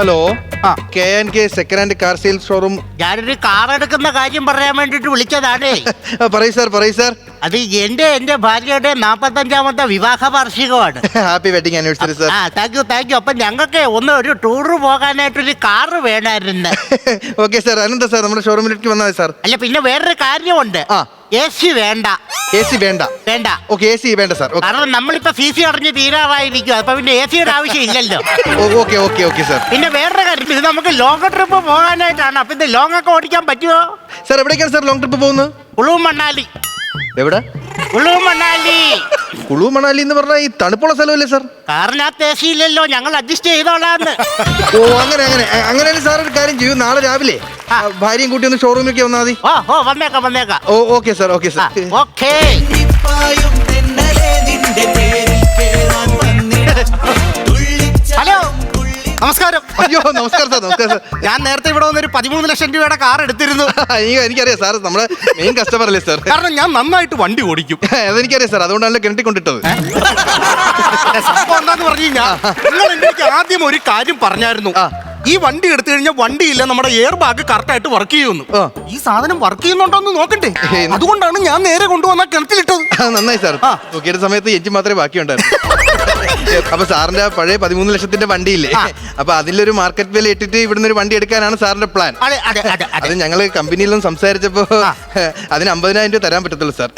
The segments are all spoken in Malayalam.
ഹലോ ആ. K N K second hand car sale showroom ഞാനൊരു കാർ എടുക്കുന്ന കാര്യം പറയാൻ വേണ്ടിട്ട് വിളിച്ചതാണേ. പറയൂ സാർ പറയൂ സാർ അത് എന്റെ എന്റെ ഭാര്യയുടെ നാപ്പത്തഞ്ചാമത്തെ വിവാഹ വാർഷികമാണ്. ഹാപ്പി വെഡിങ് ആനിവേഴ്സറി സാർ ആ താങ്ക് യു താങ്ക് യു അപ്പൊ ഞങ്ങൾക്ക് ഒന്ന് ഒരു ടൂറ് പോകാനായിട്ടൊരു കാറ് വേണമായിരുന്നു ഓക്കെ സാർ അനന്ത സാർ നമ്മുടെ ഷോറൂമിലേക്ക് വന്നാൽ സാർ അല്ല പിന്നെ വേറൊരു കാര്യമുണ്ട്. ആ. എ സി വേണ്ട. എ സി വേണ്ട. വേണ്ട. ഓക്കെ എ സി വേണ്ട സാർ കാരണം നമ്മളിപ്പോ സി സി അടഞ്ഞ് തീരാറായിരിക്കും. അപ്പൊ പിന്നെ എ സിയുടെ ആവശ്യം ഇല്ലല്ലോ ഓക്കെ ഓക്കെ ഓക്കെ സാർ പിന്നെ വേറൊരു കാര്യം. ഇത് നമുക്ക് ലോങ് ട്രിപ്പ് പോകാനായിട്ടാണ്. അപ്പൊ ഇത് ലോങ് ഒക്കെ ഓടിക്കാൻ പറ്റുമോ സാർ എവിടേക്കാണ് സാർ ലോങ് ട്രിപ്പ് പോകുന്നത്? കുളു മണാലി എവിടെ? കുളു മണാലി. കുളു മണാലി എന്ന് പറഞ്ഞാൽ ഈ തണുപ്പുള്ള സ്ഥലമല്ലേ സാർ? കാറിനകത്ത് എ സി ഇല്ലല്ലോ ഞങ്ങൾ അഡ്ജസ്റ്റ് ചെയ്തോളാന്ന്. ഓ അങ്ങനെ അങ്ങനെ. അങ്ങനെ അങ്ങനെയാണെങ്കിൽ സാർ ഒരു കാര്യം ചെയ്യൂ. നാളെ രാവിലെ ആ. ഭാര്യയും കൂട്ടി ഒന്ന് ഷോറൂമിലേക്ക് വന്നാൽ മതി. ഓ ഓ വന്നേക്കാം വന്നേക്കാം. ഓ okay sir okay sir. Okay. പായും തെന്നലെ നിന്റെ പേരിൽ കേറാൻ വന്നിടാം. ഹലോ നമസ്കാരം. അയ്യോ നമസ്കാരം സാർ നമസ്കാരം സാർ. ഞാൻ നേരത്തെ ഇവിടെ വന്നൊരു പതിമൂന്ന് ലക്ഷം രൂപയുടെ കാർ എടുത്തിരുന്നു. അയ്യോ എനിക്കറിയാം സാർ നമ്മളെ മെയിൻ കസ്റ്റമർ അല്ലേ സാർ? കാരണം ഞാൻ നന്നായിട്ട് വണ്ടി ഓടിക്കും. അതെനിക്കറിയാം സാർ അതുകൊണ്ടാണല്ലോ കിണറ്റി കൊണ്ടിട്ടത് സംഭവം എന്താന്ന് പറഞ്ഞു കഴിഞ്ഞാൽ നിങ്ങൾ എനിക്ക് ആദ്യം ഒരു കാര്യം പറഞ്ഞായിരുന്നു. ഈ വണ്ടി എടുത്തു കഴിഞ്ഞാൽ വണ്ടിയില്ല നമ്മുടെ എയർ ബാഗ് കറക്റ്റ് ആയിട്ട് വർക്ക് ചെയ്യുന്നു. ഈ സാധനം വർക്ക് ചെയ്യുന്നുണ്ടോ എന്ന് നോക്കട്ടെ അതുകൊണ്ടാണ് ഞാൻ നേരെ കൊണ്ടുവന്ന കിണറ്റിലിട്ടത്. നന്നായി സാർ. നോക്കിയ സമയത്ത് എഞ്ചിൻ മാത്രമേ ബാക്കിയുണ്ടായിരുന്നു അപ്പൊ സാറിന്റെ പഴയ പതിമൂന്ന് ലക്ഷത്തിന്റെ വണ്ടി ഇല്ലേ അപ്പൊ അതിലൊരു മാർക്കറ്റ് വില ഇട്ടിട്ട് ഇവിടുന്ന് ഒരു വണ്ടി എടുക്കാനാണ് സാറിന്റെ പ്ലാൻ അതെ അതെ അതെ അത്. അതെ ഞങ്ങൾ കമ്പനിയിലും സംസാരിച്ചപ്പോ അതിന് അമ്പതിനായിരം രൂപ തരാൻ പറ്റത്തുള്ളൂ സാർ.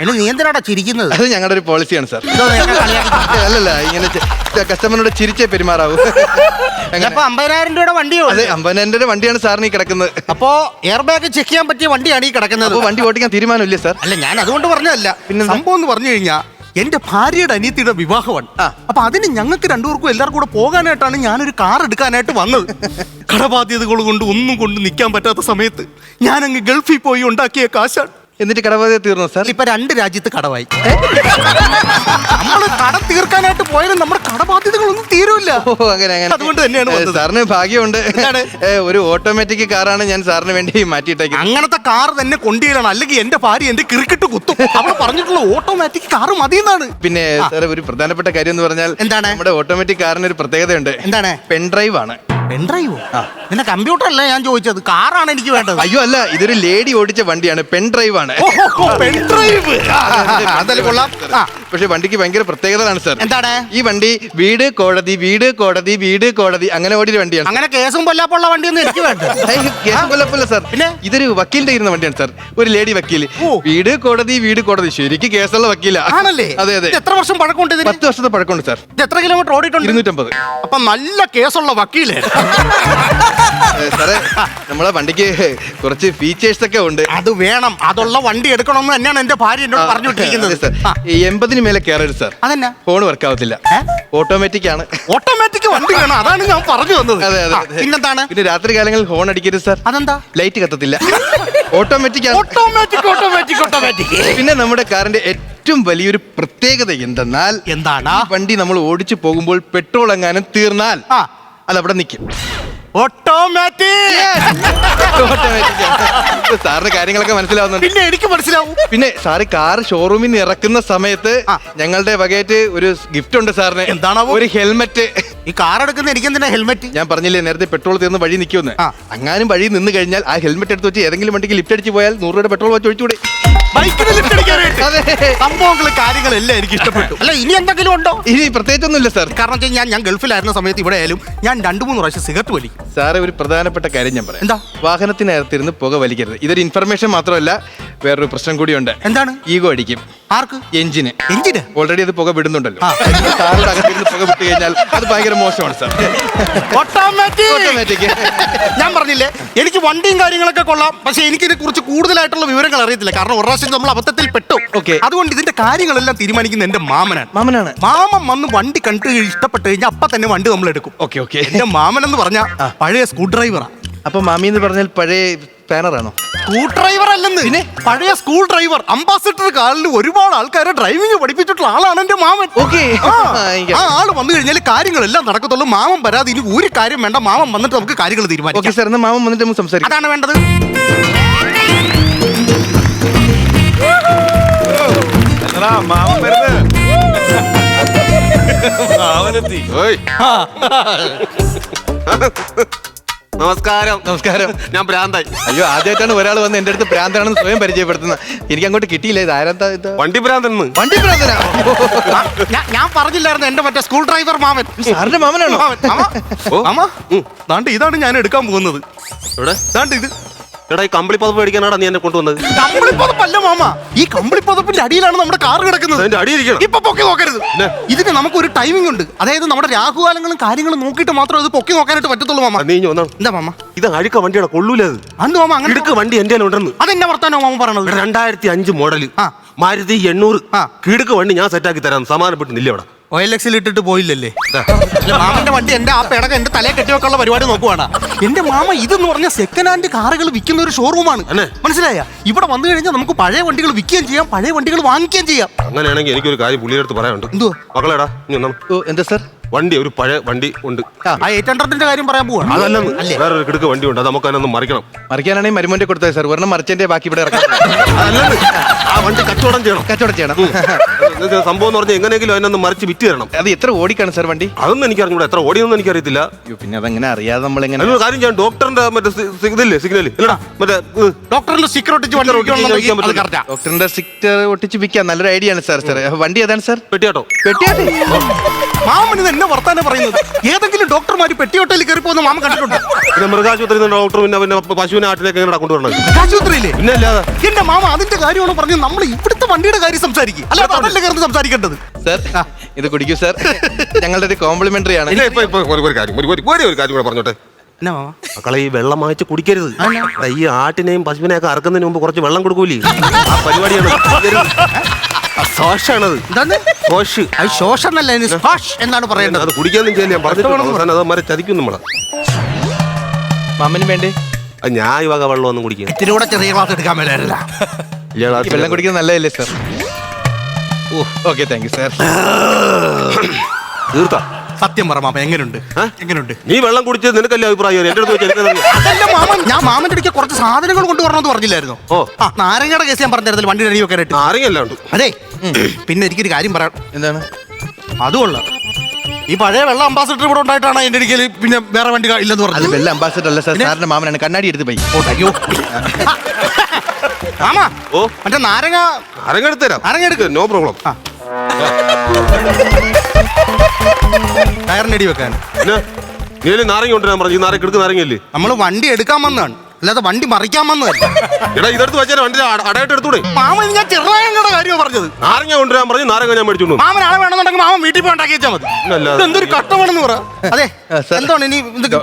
എന്നെ നീ എന്തിനാടാ ചിരിക്കുന്നത്? അത് ഞങ്ങളുടെ ഒരു പോളിസിയാണ് സാർ. ഇതോ നിനക്ക് കളിയാക്കി. അല്ലല്ല ഇങ്ങനെ ചെ- കസ്റ്റമറിനോട് ചിരിച്ചേ പെരുമാറാവൂ. അങ്ങനെ. അപ്പൊ അമ്പതിനായിരം രൂപയുടെ വണ്ടിയോ അതെ അമ്പതിനായിരം രൂപ വണ്ടിയാണ് സാറിന് ഈ കിടക്കുന്നത്. അപ്പോ എയർ ബാഗ് ചെക്ക് ചെയ്യാൻ പറ്റിയ വണ്ടിയാണ് ഈ കിടക്കുന്നത്. അപ്പൊ വണ്ടി ഓടിക്കാൻ തീരുമാനമില്ലേ സാർ? അല്ല ഞാൻ അതുകൊണ്ട് പറഞ്ഞതല്ല. പിന്നെ സംഭവം എന്ന് പറഞ്ഞു കഴിഞ്ഞാ എന്റെ ഭാര്യയുടെ അനിയത്തിയുടെ വിവാഹമാണ്. അപ്പൊ അതിന് ഞങ്ങൾക്ക് രണ്ടുപേർക്കും എല്ലാവർക്കും കൂടെ പോകാനായിട്ടാണ് ഞാനൊരു കാർ എടുക്കാനായിട്ട് വന്നത്. കടബാധ്യതകൾ കൊണ്ട് ഒന്നും കൊണ്ട് നിൽക്കാൻ പറ്റാത്ത സമയത്ത് ഞാനങ്ങ് ഗൾഫിൽ പോയി ഉണ്ടാക്കിയ കാശാണ്. എന്നിട്ട് കടബാധ്യത തീർന്നു സാർ? ഇപ്പൊ രണ്ട് രാജ്യത്ത് കടവായി. നമ്മൾ കട തീർക്കാനായിട്ട് പോയാലും നമ്മുടെ കടബാധ്യതകളൊന്നും തീരൂല്ല. ഓ അങ്ങനെ അങ്ങനെ. അതുകൊണ്ട് തന്നെയാണ് ഏ, വന്നത്. സാറിന് ഭാഗ്യമുണ്ട്. എന്താണ്? ഏ, ഒരു ഓട്ടോമാറ്റിക് കാറാണ് ഞാൻ സാറിന് വേണ്ടി മാറ്റിയിട്ടേക്കുന്നത്. അങ്ങനത്തെ കാർ തന്നെ കൊണ്ടുവരണം. അല്ലെങ്കിൽ എന്റെ ഭാര്യ എന്റെ ക്രിക്കറ്റ് കുത്തും. അവൾ പറഞ്ഞിട്ടുള്ള ഓട്ടോമാറ്റിക് കാർ മതി എന്നാണ് പിന്നെ സാർ ഒരു പ്രധാനപ്പെട്ട കാര്യം എന്ന് പറഞ്ഞാൽ എന്താണ്? നമ്മുടെ ഓട്ടോമാറ്റിക് കാറിന് ഒരു പ്രത്യേകതയുണ്ട്. എന്താണ്? പെൻഡ്രൈവ് ആണ്. പെൺഡ്രൈവോ നിന്റെ കമ്പ്യൂട്ടർ അല്ല ഞാൻ ചോദിച്ചത്? കാറാണ് എനിക്ക് വേണ്ടത്. അയ്യോ അല്ല ഇതൊരു ലേഡി ഓടിച്ച വണ്ടിയാണ്. പെൺഡ്രൈവ് ആണ്. പെൺഡ്രൈവ് അതെല്ലാം കൊള്ളാം. പക്ഷെ വണ്ടിക്ക് ഭയങ്കര പ്രത്യേകതയാണ് സാർ എന്താണ് ഈ വണ്ടി വീട് കോടതി വീട് കോടതി വീട് കോടതി അങ്ങനെ ഓടിയ വണ്ടിയാണ്. അങ്ങനെ കേസും കൊല്ലാപ്പുള്ള വണ്ടിയൊന്നും എനിക്ക് വേണ്ട. കേസും കൊല്ലപ്പല്ല സാർ പിന്നെ? ഇതൊരു വക്കീലിന്റെ ഇരുന്ന വണ്ടിയാണ് സാർ ഒരു ലേഡി വക്കീൽ. വീട് കോടതി വീട് കോടതി. ശരിക്ക് കേസുള്ള വക്കീല. ആണല്ലേ? അതെ അതെ. എത്ര വർഷം പഴക്കമുണ്ട് പത്ത് വർഷത്തെ പഴക്കമുണ്ട് സാർ എത്ര കിലോമീറ്റർ ഓടിയിട്ടുണ്ട്? ഇരുന്നൂറ്റമ്പത്. അപ്പൊ നല്ല കേസുള്ള വക്കീലേ. സാറേ നമ്മളെ വണ്ടിക്ക് കുറച്ച് ഫീച്ചേഴ്സ് ഒക്കെ ഉണ്ട്. അത് വേണം. അതുള്ള വണ്ടി എടുക്കണം എന്ന് തന്നെയാണ് എന്റെ ഭാര്യ എന്നോട് പറഞ്ഞുകൊണ്ടിരിക്കുന്നത്. എൺപതിന് മേലെ കയറരുത് സാർ. അതന്നെ. ഫോൺ വർക്ക് ആവത്തില്ല. ഓട്ടോമാറ്റിക് ആണ്. ഓട്ടോമാറ്റിക് വണ്ടി വേണം. അതാണ് ഞാൻ പറഞ്ഞു വന്നത്. അതെ അതെ പിന്നെന്താണ്? പിന്നെ രാത്രി കാലങ്ങളിൽ ഹോൺ അടിക്കരുത് സാർ. അതെന്താ? ലൈറ്റ് കത്തത്തില്ല. ഓട്ടോമാറ്റിക് ഓട്ടോമാറ്റിക് ഓട്ടോമാറ്റിക് ഓട്ടോമാറ്റിക് പിന്നെ നമ്മുടെ കാറിന്റെ ഏറ്റവും വലിയൊരു പ്രത്യേകത എന്തെന്നാൽ എന്താണ്? വണ്ടി നമ്മൾ ഓടിച്ചു പോകുമ്പോൾ പെട്രോൾ എങ്ങാനും തീർന്നാൽ അത് അവിടെ നിൽക്കും ഓട്ടോമാറ്റിക് സാറിന് കാര്യങ്ങളൊക്കെ മനസ്സിലാവുന്നുണ്ട്. പിന്നെ എനിക്ക് മനസ്സിലാവും. പിന്നെ സാറ് കാർ ഷോറൂമിൽ നിന്ന് ഇറക്കുന്ന സമയത്ത് ഞങ്ങളുടെ വകയായിട്ട് ഒരു ഗിഫ്റ്റ് ഉണ്ട് സാറിന്. എന്താണ് ഒരു ഹെൽമെറ്റ് ഈ കാർ എടുക്കുന്ന എനിക്ക് എന്തിനാ ഹെൽമെറ്റ് ഞാൻ പറഞ്ഞില്ലേ നേരത്തെ പെട്രോൾ തീർന്ന് വഴി നിൽക്കുമെന്ന് അങ്ങാനും വഴി നിന്ന് കഴിഞ്ഞാൽ ആ ഹെൽമെറ്റ് എടുത്ത് വെച്ച് ഏതെങ്കിലും വണ്ടിക്ക് ലിഫ്റ്റ് അടിച്ച് പോയാൽ നൂറ് രൂപയുടെ പെട്രോൾ വെച്ച് ഒഴിച്ചുകൂടെ. ബൈക്കിന് ലിഫ്റ്റ് അടിക്കാനായിട്ട്. അതെ. സംഭവങ്ങളും കാര്യങ്ങളെല്ലാം എനിക്ക് ഇഷ്ടപ്പെട്ടു. അല്ല ഇനി എന്തെങ്കിലും ഉണ്ടോ? ഇനി പ്രത്യേകിച്ചൊന്നുമില്ല സാർ. കാരണം വെച്ചാൽ ഞാൻ ഞാൻ ഗൾഫിലായിരുന്ന സമയത്ത് ഇവിടെ ആയാലും ഞാൻ രണ്ടു മൂന്ന് പ്രാവശ്യം സിഗരറ്റ് വലിക്കും സാറേ ഒരു പ്രധാനപ്പെട്ട കാര്യം ഞാൻ പറയാം. എന്താ? വാഹനത്തിനകത്തിരുന്ന് പുക വലിക്കരുത്. ഇതൊരു ഇൻഫർമേഷൻ മാത്രമല്ല വേറൊരു പ്രശ്നം കൂടിയുണ്ട്. എന്താണ്? ഈഗോ അടിക്കും. ആർക്ക്? എഞ്ചിന്. എഞ്ചിന്? ഓൾറെഡി അത് പുക വിടുന്നുണ്ടല്ലോ. ആ. കാറിന്റെ അകത്തിരുന്ന് പുക വിട്ട് കഴിഞ്ഞാൽ അത് ഭയങ്കര മോശമാണ് സാർ. ഓട്ടോമാറ്റിക് ഓട്ടോമാറ്റിക് ഞാൻ പറഞ്ഞില്ലേ എനിക്ക് വണ്ടിയും കാര്യങ്ങളൊക്കെ കൊള്ളാം പക്ഷെ എനിക്ക് ഇതിനെ കുറിച്ച് കൂടുതലായിട്ടുള്ള വിവരങ്ങൾ അറിയത്തില്ല. കാരണം ഒരു പ്രാവശ്യം നമ്മൾ അബദ്ധത്തിൽ പെട്ടു. ഓക്കെ അതുകൊണ്ട് ഇതിന്റെ കാര്യങ്ങളെല്ലാം തീരുമാനിക്കുന്ന എന്റെ മാമനാണ്. മാമനാണ്. മാമൻ വന്ന് വണ്ടി കണ്ടു ഇഷ്ടപ്പെട്ടു കഴിഞ്ഞാൽ അപ്പൊ തന്നെ വണ്ടി നമ്മൾ എടുക്കും ഓക്കെ ഓക്കെ എന്റെ മാമൻ എന്ന് പറഞ്ഞ പഴയ സ്ക്രൂ ഡ്രൈവറാണ് അപ്പൊ മാമി എന്ന് പറഞ്ഞാൽ പഴയ പാനറാണോ സ്കൂൾ ഡ്രൈവർ അല്ലെന്ന്. പിന്നെ? പഴയ സ്കൂൾ ഡ്രൈവർ അംബാസിഡർ കാറിൽ ഒരുപാട് ആൾക്കാരെ ഡ്രൈവിംഗ് പഠിപ്പിച്ചിട്ടുള്ള ആളാണ് എന്റെ മാമൻ. ഓക്കെ ആ, ആൾ വന്നു കഴിഞ്ഞാൽ കാര്യങ്ങളെല്ലാം നടക്കത്തുള്ളൂ. മാമൻ വരാതെ ഇനി ഒരു കാര്യം വേണ്ട. മാമൻ വന്നിട്ട് നമുക്ക് കാര്യങ്ങൾ ഓക്കെ തീരുമാനിക്കാം സാർ എന്നാ മാമൻ വന്നിട്ട് നമുക്ക് സംസാരിക്കാം. അതാണ് വേണ്ടത്. മാമൻ വരുന്നത്. മാമനെത്തി. നമസ്കാരം. നമസ്കാരം. ഞാൻ ഭ്രാന്തായി. അയ്യോ ആദ്യമായിട്ടാണ് ഒരാൾ വന്ന് എന്റെ അടുത്ത് ഭ്രാന്താണെന്ന് സ്വയം പരിചയപ്പെടുത്തുന്നത്. എനിക്ക് അങ്ങോട്ട് കിട്ടിയില്ല ഇത്? ആരാ ഇത്? വണ്ടി ഭ്രാന്തൻ വണ്ടി ഭ്രാന്തനാ? ഞാ- ഞാൻ പറഞ്ഞില്ലായിരുന്നു എന്റെ മറ്റേ സ്കൂൾ ഡ്രൈവർ മാമൻ. സാറിന്റെ മാമനാണോ? മാമൻ, മാമ, മാമ, ദാണ്ട് ഇതാണ് ഞാൻ എടുക്കാൻ പോകുന്നത്. ഇവിടെ ദാണ്ട് ഇത് എടാ ഈ കമ്പിളി പതപ്പ് മേടിക്കാനാടാ നീ എന്നെ കൊണ്ടുവന്നത്? കമ്പിളി കമ്പിളിപ്പതപ്പല്ല മാമ. ഈ കമ്പിളി കമ്പിളിപ്പതപ്പിന്റെ അടിയിലാണ് നമ്മുടെ കാർ കിടക്കുന്നത്. അതിന്റെ അടിയിരിക്കണം ഇപ്പൊ പൊക്കി നോക്കരുത്. ഇതിന് നമുക്ക് ഒരു ടൈമിംഗ് ഉണ്ട്. അതായത് നമ്മുടെ രാഹുകാലങ്ങളും കാര്യങ്ങളും നോക്കിയിട്ട് മാത്രം ഇത് പൊക്കി നോക്കാനായിട്ട് പറ്റത്തുള്ളൂ മാമ. നീ ഇഞ്ഞി വന്നാണ് എന്താ മാമ? ഇത് അഴുക്ക വണ്ടിയുടെ കൊള്ളൂല അത്. അന്ന് മാമ അങ്ങനെ ഇടുക്ക് വണ്ടി എന്റെ ഉണ്ടെന്ന് അതെന്നെ വർത്താനോ മാമ പറയണത്? രണ്ടായിരത്തി അഞ്ച് മോഡൽ ആ. മാരുതി എണ്ണൂറ്. ആ. കിടുക്ക് വണ്ടി ഞാൻ സെറ്റാക്കി തരാം. സമാനപ്പെട്ട് നില്ല എക്സിൽ ഇട്ടിട്ട് പോയില്ലല്ലേ? അല്ല, മാമന്റെ വണ്ടി എന്റെ ആ പേടക എന്റെ തലയെ കെട്ടിവെക്കാനുള്ള പരിപാടി നോക്കുവാണ്. എന്റെ മാമ ഇതെന്ന് പറഞ്ഞ സെക്കൻഡ് ഹാൻഡ് കാറുകൾ വിൽക്കുന്ന ഒരു ഷോറൂമാണ് അല്ലേ? മനസ്സിലായ? ഇവിടെ വന്നു കഴിഞ്ഞാൽ നമുക്ക് പഴയ വണ്ടികൾ വിൽക്കുകയും ചെയ്യാം പഴയ വണ്ടികൾ വാങ്ങിക്കുകയും ചെയ്യാം. അങ്ങനെയാണെങ്കിൽ എനിക്കൊരു കാര്യം പുള്ളിയുടെ അടുത്ത് പറയാനുണ്ട്. എന്തുവാ? മക്കളേടാ. എന്താ സാർ വണ്ടി ഒരു പഴയ വണ്ടി ഉണ്ട്. ആ എയ്റ്റ് ഹൺഡ്രഡിന്റെ കാര്യം പറയാൻ പോവാണ്. അതല്ല വേറൊരു കിടക്ക് വണ്ടി ഉണ്ട് അത് നമുക്ക് അതിനൊന്ന് മറിക്കണം. മറിക്കാനാണെങ്കിൽ മരുമോന്റെ കൊടുത്തത് സാർ ഒരെണ്ണം മറിച്ചതിന്റെ ബാക്കി ഇവിടെ ഇറക്കാം അതല്ലെന്ന്. ആ വണ്ടി കച്ചവടം ചെയ്യണം. കച്ചവടം ചെയ്യണം. സംഭവം എന്ന് പറഞ്ഞാൽ എങ്ങനെയെങ്കിലും അതിനൊന്ന് മറിച്ച് വിറ്റ് തരണം. അത് എത്ര ഓടിക്കാണ് സാർ വണ്ടി? അതൊന്നും എനിക്ക് അറിഞ്ഞൂടാ എത്ര ഓടിയൊന്നും എനിക്കറിയത്തില്ല. അയ്യോ പിന്നെ അതങ്ങനെ അറിയാതെ നമ്മൾ എങ്ങനെ അതിനൊരു കാര്യം ചെയ്യാം. ഡോക്ടറിന്റെ മറ്റേ സി- സി- ഇതില്ലേ സിഗ്നൽ ഇല്ലടാ മറ്റേ ഇത്. ഡോക്ടറിന്റെ സിക്കർ ഒട്ടിച്ച് വണ്ടി പറ്റില്ല. ഡോക്ടറിന്റെ സിക്റ്റർ ഒട്ടിച്ച് വിൽക്കാം നല്ലൊരു ഐഡിയ ആണ് സാർ സാർ വണ്ടി ഏതാണ് സാർ? പെട്ടിയാട്ടോ. പെട്ടിയാട്ടെ. മാമൻ ഇത് എന്നെ വർത്താനം പറയുന്നത്? ഏതെങ്കിലും ഡോക്ടർമാര് പെട്ടി ഹോട്ടലിൽ കയറി പോകുന്ന മാമ കണ്ടിട്ടുണ്ടോ? പിന്നെ മൃഗാശുപത്രി ഡോക്ടർ പിന്നെ പിന്നെ പശുവിനെ ആട്ടിലേക്ക് എങ്ങനെ കൊണ്ടുവരണം. ആശുപത്രിയില്ലേ പിന്നെ അല്ലാതെ എന്റെ മാമ അതിന്റെ കാര്യമാണ് പറഞ്ഞത്? നമ്മൾ ഇവിടുത്തെ വണ്ടിയുടെ കാര്യം സംസാരിക്കും. അല്ലാതെ അതല്ലേ കയറി സംസാരിക്കേണ്ടത്? സർ ഇത് കുടിക്കൂ സർ. ഞങ്ങളുടെ ഒരു കോംപ്ലിമെന്ററി ആണ് ഇല്ല ഇപ്പൊ ഇപ്പൊ ഒരു ഒരു കാര്യം ഒരു ഒരു ഒരു ഒരു കാര്യം കൂടെ പറഞ്ഞോട്ടെ. എന്നാ മാമ? മക്കളെ ഈ വെള്ളം വാങ്ങിച്ച് കുടിക്കരുത്. ഈ ആട്ടിനെയും പശുവിനെയും ഒക്കെ അറക്കുന്നതിന് മുമ്പ് കുറച്ച് വെള്ളം കൊടുക്കൂലേ? ആ. പരിപാടിയാണ്. ആ ശോഷാണത്. എന്താന്ന് ശോഷ്. അത് ശോഷന്നല്ല എന്നാണ് പറയേണ്ടത്. അത് കുടിക്കാനും ചെയ്യില്ല ഞാൻ പറഞ്ഞിട്ടുണ്ട്. അവസാനം അത് മരെ ചതിക്കും നമ്മളെ. മാമന് വേണ്ടേ? അത് ഞാൻ ഈ വക വെള്ളം ഒന്നും കുടിക്കുക ഇത്തിരി കൂടെ ചെറിയ ക്ലാസ് എടുക്കാൻ ഈ വെള്ളം കുടിക്കുന്നത് നല്ലതല്ലേ സാർ ഓ. ഓക്കെ താങ്ക് യു സാർ തീർത്താ. സത്യം പറ മാമ എങ്ങനെയുണ്ട് എങ്ങനെയുണ്ട് നീ വെള്ളം കുടിച്ച് നിനക്കല്ല അഭിപ്രായം എന്റെ അടുത്ത് വെച്ച്. അതല്ല മാമൻ ഞാൻ മാമന്റെ അടുക്ക കുറച്ച് സാധനങ്ങൾ കൊണ്ടുവരണമെന്ന് പറഞ്ഞില്ലായിരുന്നു? ഓ. ആ നാരങ്ങയുടെ കേസ് ഞാൻ പറഞ്ഞിരുന്നില്ല വണ്ടി റെഡി വെക്കാനായിട്ട് നാരങ്ങയല്ല ഉണ്ട്. അതെ. പിന്നെ എനിക്കൊരു കാര്യം പറയാം. എന്താണ്? അതുകൊള്ള ഈ പഴയ വെള്ള അംബാസഡർ ഇവിടെ ഉണ്ടായിട്ടാണ് എന്റെ അടുക്കൽ പിന്നെ വേറെ വണ്ടി ഇല്ലെന്ന് അത് പറഞ്ഞത് വെള്ള അംബാസഡർ അല്ല സാർ. സാറിന്റെ മാമനാണ്. കണ്ണാടി എടുത്ത് പോയി. ഓ, അയ്യോ. മാമാ ഓ. മറ്റേ നാരങ്ങ നാരങ്ങ എടുത്തരാം നാരങ്ങ എടുക്ക്. No problem. ആ. ടയറിന്റെ അടി വെക്കാൻ നീ നാരങ്ങ കൊണ്ടുവരാൻ പറഞ്ഞു? ഈ നാരങ്ങ എടുക്കുന്ന നാരങ്ങയില്ലേ? നമ്മൾ വണ്ടി എടുക്കാൻ വന്നതാണ്. അല്ലാതെ വണ്ടി മറിക്കാൻ വന്നതല്ല. എടാ ഇതെടുത്ത് വെച്ചാൽ വണ്ടി അട- അടയായിട്ട് എടുത്തൂടെ? മാമൻ ഞാൻ ചെറുതായങ്ങളുടെ കാര്യമാണ് പറഞ്ഞത്. നാരങ്ങ കൊണ്ടുവരാൻ പറഞ്ഞു നാരങ്ങ ഞാൻ മേടിച്ചോണ്ട് മാമൻ ആളെ വേണമെന്നുണ്ടെങ്കിൽ മാമൻ വീട്ടിൽ പോയി ഉണ്ടാക്കി വെച്ചാൽ മതി. ഇതെന്തൊരു കഷ്ടമാണെന്ന് പറ. അതെ എന്താണ് ഇനി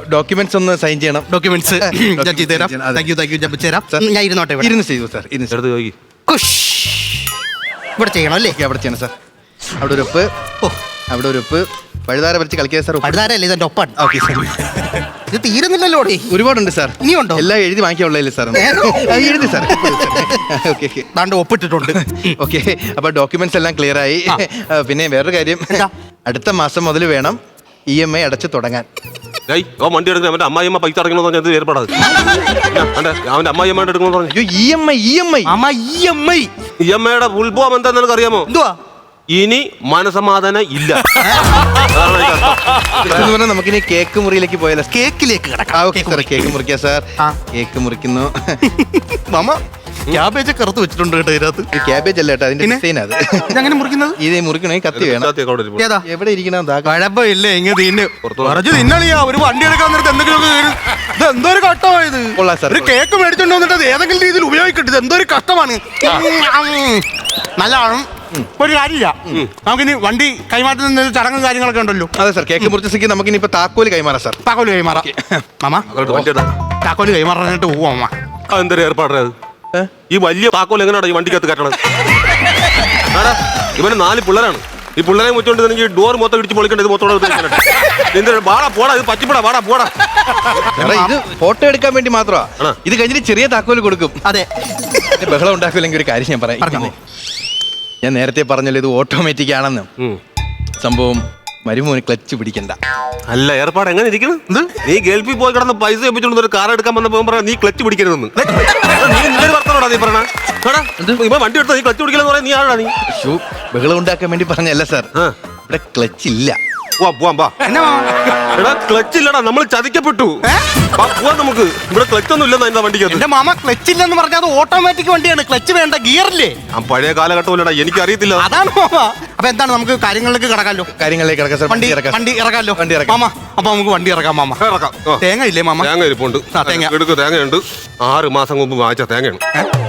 ഡോക്യുമെന്റ്സ് ഒന്ന് സൈൻ ചെയ്യണം. ഡോക്യുമെന്റ്സ് ഞാൻ ചെയ്തു തരാം. താങ്ക് യു താങ്ക് യു ഞാൻ ഇരുന്നോട്ടെ ഇവിടെ. ഇരുന്ന് ചെയ്തു സാർ ഇരുന്ന് എടുത്ത് ചോദിക്ക് കുഷ്. ഇവിടെ ചെയ്യണം അല്ലേ? അവിടെ ചെയ്യണം സാർ. അവിടെ ഒരു ഉപ്പ്. ഓ. അവിടെ ഒരു ഉപ്പ്. പഴുതാര വരച്ച് കളിക്കുക സാർ. പഴുതാരല്ലേ ഇതെന്റെ ഒപ്പാണ്? Okay sir. ഇത് തീരുന്നില്ലല്ലോ ഡേ ഒരുപാടുണ്ട് സാർ. ഉണ്ടോ എല്ലാം എഴുതി വാങ്ങിക്കാനുള്ളതല്ലേ സാർ? എഴുതി സാർ. Okay okay. ദാണ്ട് ഒപ്പിട്ടിട്ടുണ്ട്. ഓക്കെ അപ്പൊ ഡോക്യുമെന്റ്സ് എല്ലാം ക്ലിയർ ആയി. പിന്നെ വേറൊരു കാര്യം. അടുത്ത മാസം മുതൽ വേണം ഇ എം ഐ അടച്ച് തുടങ്ങാൻ. വണ്ടി എടുക്കുന്ന അവന്റെ അമ്മായിയമ്മ പൈസ അടക്കണമെന്ന് പറഞ്ഞാൽ ഇത് ഏർപ്പെടാതെ അവന്റെ അവന്റെ അമ്മായിയമ്മയുടെ എടുക്കണമെന്ന് പറഞ്ഞു. അയ്യോ E M I E M I. അമ്മ E M I. E M ഐയുടെ ഉത്ഭവം നിനക്ക് അറിയാമോ എന്തുവാ? ഇനി മനസമാധാനം ഇല്ല. അതാണ് അതിന്റെ അർത്ഥം. എന്ന് പറഞ്ഞാൽ നമുക്കിനി കേക്ക് മുറിയിലേക്ക് പോയാലോ? കേക്കിലേക്ക് ആ കിടക്കാം സാർ കേക്ക് മുറിക്കാം സാർ ആ. കേക്ക് മുറിക്കുന്നു. മാമ ക്യാബേജ് കറുത്ത് വെച്ചിട്ടുണ്ട് കേട്ടോ ഇതിനകത്ത്. ഇത് ക്യാബേജ് അല്ല കേട്ടോ അതിന്റെ പിന്നെ? ഡിസൈൻ അത്. ഇതെങ്ങനെ മുറിക്കുന്നത്? ഇത് മുറിക്കണമെങ്കിൽ കത്തി വേണം? ചാത്തിയൊക്കെ അവിടെ ഇരിപ്പുണ്ട്. ഏതാ? എവിടെ ഇരിക്കണം ദാ കുഴപ്പമില്ല എങ്ങനെ പറഞ്ഞു പുറത്ത് വാ. കുറച്ച് തിന്നളിയാ ഒരു വണ്ടി എടുക്കാൻ നേരത്ത് എന്തെങ്കിലും ഇത് എന്തോ ഒരു കഷ്ടമായത് കൊള്ളാം സാർ, ഒരു കേക്ക് മേടിച്ചോണ്ട് വന്നിട്ട് അത് ഏതെങ്കിലും രീതിയിൽ ഉപയോഗിക്കട്ടെ ഇത് എന്തോ ഒരു കഷ്ടമാണ് ഒരു കാര്യമില്ല. നമുക്കിനി വണ്ടി കൈമാറ്റുന്ന ചടങ്ങും കാര്യങ്ങളൊക്കെ ഉണ്ടല്ലോ. അതെ സാർ കേക്ക് മുറിച്ച സ്ഥിതിക്ക് നമുക്ക് ഇനിയിപ്പോ താക്കോൽ കൈമാറാം സാർ. താക്കോൽ കൈമാറാം. മാമ. താക്കോൽ കൈമാറാനായിട്ട് പോവാ മാമ. അതെന്തൊരു എന്തൊരു ഏർപ്പാടാ അത് ഈ വലിയ താക്കോൽ എങ്ങനെയാണ് ഈ വണ്ടിക്കകത്ത് കെട്ടണത്? ആടാ ഇവന് നാല് പിള്ളേരാണ്. ഈ പിള്ളേരെ മുറ്റോണ്ട് തന്നെ ഈ ഡോർ മൊത്തം ഇടിച്ച് പൊളിക്കേണ്ടത് ഇത് മൊത്തം ഇവിടെ വെച്ചിട്ടുണ്ട്. എന്തിനാ? വാടാ പോടാ ഇത് പറ്റിപ്പോടാ വാടാ പോടാ. ഇത് ഫോട്ടോ എടുക്കാൻ വേണ്ടി മാത്രമാ. ഇത് കഴിഞ്ഞിട്ട് ചെറിയ താക്കോൽ കൊടുക്കും. അതെ. ബഹളം ഉണ്ടാക്കില്ലെങ്കിൽ ഒരു കാര്യം ഞാൻ പറയാം. ഞാൻ നേരത്തെ പറഞ്ഞല്ലോ ഇത് ഓട്ടോമാറ്റിക് ആണെന്ന്. സംഭവം മരുമോന് ക്ലച്ച് പിടിക്കണ്ട. അല്ല ഏർപ്പാട് എങ്ങനെ നീ ഗൾഫിൽ പോയി കിടന്ന് പൈസ ഒരു കാർ എടുക്കാൻ വന്നപ്പോ പറയാ നീ ക്ലച്ച് പിടിക്കരുതെന്ന്. നീ വർത്തനോടാ നീ വണ്ടി എടുത്താ നീ ക്ലച്ച് പിടിക്കലെന്ന് പറയാ നീ ആളാ നീ? ഷൂ ബഹളം ഉണ്ടാക്കാൻ വേണ്ടി പറഞ്ഞല്ല സാർ. ആ. ഇവിടെ ക്ലച്ച് ഇല്ല പോവാം പോവാം വാ. എന്നാ മാമ എടാ ക്ലച്ച് ഇല്ലടാ നമ്മൾ ചതിക്കപ്പെട്ടു. വാ, പോവാം നമുക്ക്. ഇവിടെ ക്ലച്ച് ഒന്നും ഇല്ലെന്നാ എന്റെ വണ്ടിക്കകത്ത്. എന്റെ മാമ ക്ലച്ച് ഇല്ലെന്ന് പറഞ്ഞാൽ അത് ഓട്ടോമാറ്റിക് വണ്ടിയാണ്. ക്ലച്ച് വേണ്ട ഗിയറില്ലേ ആ പഴയ കാലഘട്ടമല്ലടാ എനിക്ക് അറിയത്തില്ല അതാണ് മാമ. അപ്പൊ എന്താണ് നമുക്ക് കാര്യങ്ങളിലേക്ക് കിടക്കാമല്ലോ കാര്യങ്ങളിലേക്ക് സാർ വണ്ടി ഇറക്കാം വണ്ടി ഇറക്കാമല്ലോ വണ്ടി ഇറക്കാം. മാമ അപ്പൊ നമുക്ക് വണ്ടി ഇറക്കാം മാമ. ഇറക്കാം. ആ. തേങ്ങ ഇല്ലേ മാമ? തേങ്ങ ഇരിപ്പുണ്ട്. ആ, തേങ്ങ. എടുക്ക് തേങ്ങയുണ്ട്. ആറ് മാസം മുമ്പ് വാങ്ങിച്ച തേങ്ങയാണ്?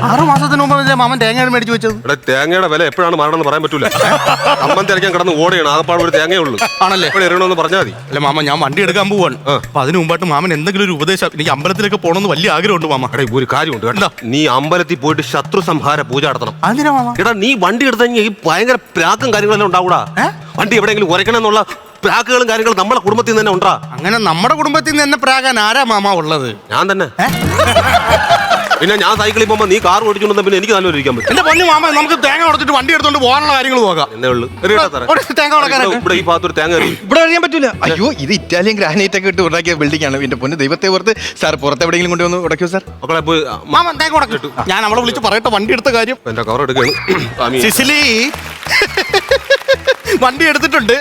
ആറ് മാസത്തിന് മുമ്പ് മാമൻ തേങ്ങ മേടിച്ചു വെച്ചത്? ഇവിടെ തേങ്ങയുടെ വില എപ്പോഴാണ് മാറണമെന്ന് പറയാൻ പറ്റൂല. അമ്മൻ തിരക്കാൻ കിടന്ന് ഓടെയാണ്. ആകപ്പാട് ഒരു തേങ്ങയേ ഉള്ളൂ. ആണല്ലേ? എപ്പോഴും എറിയണമെന്ന് പറഞ്ഞാൽ മതി. അല്ല മാമ ഞാൻ വണ്ടി എടുക്കാൻ പോവാണ്. ആ. അപ്പൊ അതിന് മുമ്പായിട്ട് മാമൻ എന്തെങ്കിലും ഒരു ഉപദേശം എനിക്ക് അമ്പലത്തിലേക്ക് പോകണമെന്ന് വലിയ ആഗ്രഹമുണ്ട് മാമ. എടാ ഒരു കാര്യമുണ്ട് കേട്ടോ. നീ അമ്പലത്തിൽ പോയിട്ട് ശത്രു സംഹാര പൂജ നടത്തണം. അതിനാ മാമ? എടാ നീ വണ്ടി എടുത്തു കഴിഞ്ഞാൽ ഈ ഭയങ്കര പ്രാക്കും കാര്യങ്ങളെല്ലാം ഉണ്ടാവൂടാ. ഏ? വണ്ടി എവിടെയെങ്കിലും ഉരയ്ക്കണം എന്നുള്ള പ്രാക്കുകളും കാര്യങ്ങളും നമ്മളെ കുടുംബത്തിൽ നിന്ന് തന്നെ ഉണ്ടാ? അങ്ങനെ നമ്മുടെ കുടുംബത്തിൽ നിന്ന് തന്നെ പ്രാകാൻ ആരാ മാമ ഉള്ളത്? ഞാൻ തന്നെ. പിന്നെ ഞാൻ സൈക്കിളിൽ പോകുമ്പോ നീ കാർ ഓടിച്ചുകൊണ്ടെന്ന് പിന്നെ എനിക്ക് നല്ലൊരു ഇരിക്കാൻ പറ്റും. എന്റെ പൊന്നു മാമ നമുക്ക് തേങ്ങ ഉടച്ചിട്ട് വണ്ടി എടുത്തോണ്ട് പോകാനുള്ള കാര്യങ്ങൾ പോകാം എന്നേ ഉള്ളൂ. തരാം. ഒരു തേങ്ങ ഇവിടെ ഈ ഭാഗത്തൊരു തേങ്ങ എറിയും ഇവിടെ അറിയാൻ പറ്റൂല. അയ്യോ ഇത് ഇറ്റാലിയൻ ഗ്രാനൈറ്റ് ഒക്കെ ഇട്ട് ഉണ്ടാക്കിയ ബിൽഡിംഗ് ആണ്. എന്റെ പൊന്ന് ദൈവത്തെ ഓർത്ത് സാർ പുറത്ത് എവിടെയെങ്കിലും കൊണ്ടുവന്ന് ഉടക്കൂ സാർ? മക്കളെ പോയി ആ, മാമ തേങ്ങ ഉടക്കിട്ടു ഞാൻ അവളെ വിളിച്ച് പറയട്ടെ വണ്ടി എടുത്ത കാര്യം. എന്റെ കവർ എടുക്കുകയാണ്. സിസിലി. വണ്ടി എടുത്തിട്ടുണ്ട്.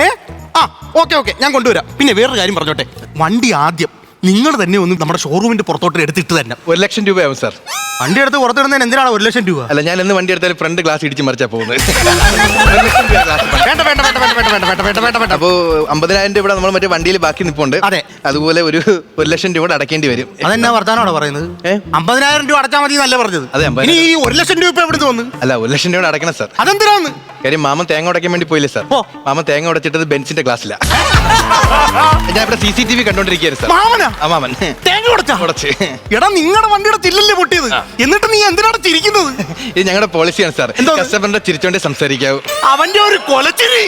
ഏ? ആ ഓക്കെ ഓക്കെ ഞാൻ കൊണ്ടുവരാം. പിന്നെ വേറൊരു കാര്യം പറഞ്ഞോട്ടെ. വണ്ടി ആദ്യം നിങ്ങൾ തന്നെ ഒന്ന് നമ്മുടെ ഷോറൂമിന്റെ പുറത്തോട്ട് എടുത്തിട്ട് തന്നെ. ഒരു ലക്ഷം രൂപയാവും സാർ വണ്ടി എടുത്ത് പുറത്തിടുന്നതിന് എന്തിനാണ് ഒരു ലക്ഷം രൂപ അല്ല ഞാൻ എന്ന് വണ്ടി എടുത്താൽ ഫ്രണ്ട് ഗ്ലാസ് ഇടിച്ച് മറിച്ചാ പോകുന്നത് അപ്പോ അമ്പതിനായിരം രൂപ നമ്മൾ മറ്റേ വണ്ടിയിൽ ബാക്കി നിപ്പുണ്ട് അതെ അതുപോലെ ഒരു ഒരു ലക്ഷം രൂപ അടക്കേണ്ടി വരും അതെന്നാ വർത്താനാണോ പറയുന്നത് അമ്പതിനായിരം രൂപ അടച്ചാൽ മതി നല്ല പറഞ്ഞത് അതെ ഈ ഒരു ലക്ഷം രൂപ എവിടെ വന്നു അല്ല ഒരു ലക്ഷം രൂപ അടക്കണം സാർ അതെന്തിനാന്ന് കാര്യം മാമൻ തേങ്ങ ഉടയ്ക്കാൻ വേണ്ടി പോയില്ലേ സാർ മാമൻ തേങ്ങ ഉടച്ചിട്ടത് ബെൻസിന്റെ ക്ലാസ്സില ഞാൻ ഇവിടെ സി സി ടി വി കണ്ടോണ്ടിരിക്കുകയായിരുന്നു സാർ മാമൻ തേങ്ങ ഉടച്ചാ ഉടച്ച് എടാ നിങ്ങളുടെ വണ്ടിയുടെ തില്ലല്ലേ പൊട്ടിയത് എന്നിട്ട് നീ എന്തിനാണ് ചിരിക്കുന്നത്? ഇത് ഞങ്ങളുടെ പോളിസിയാണ് സാർ? കസ്റ്റമറിന്റെ ചിരിച്ചോണ്ടേ സംസാരിക്കാവൂ. അവന്റെ ഒരു കൊലച്ചിരി.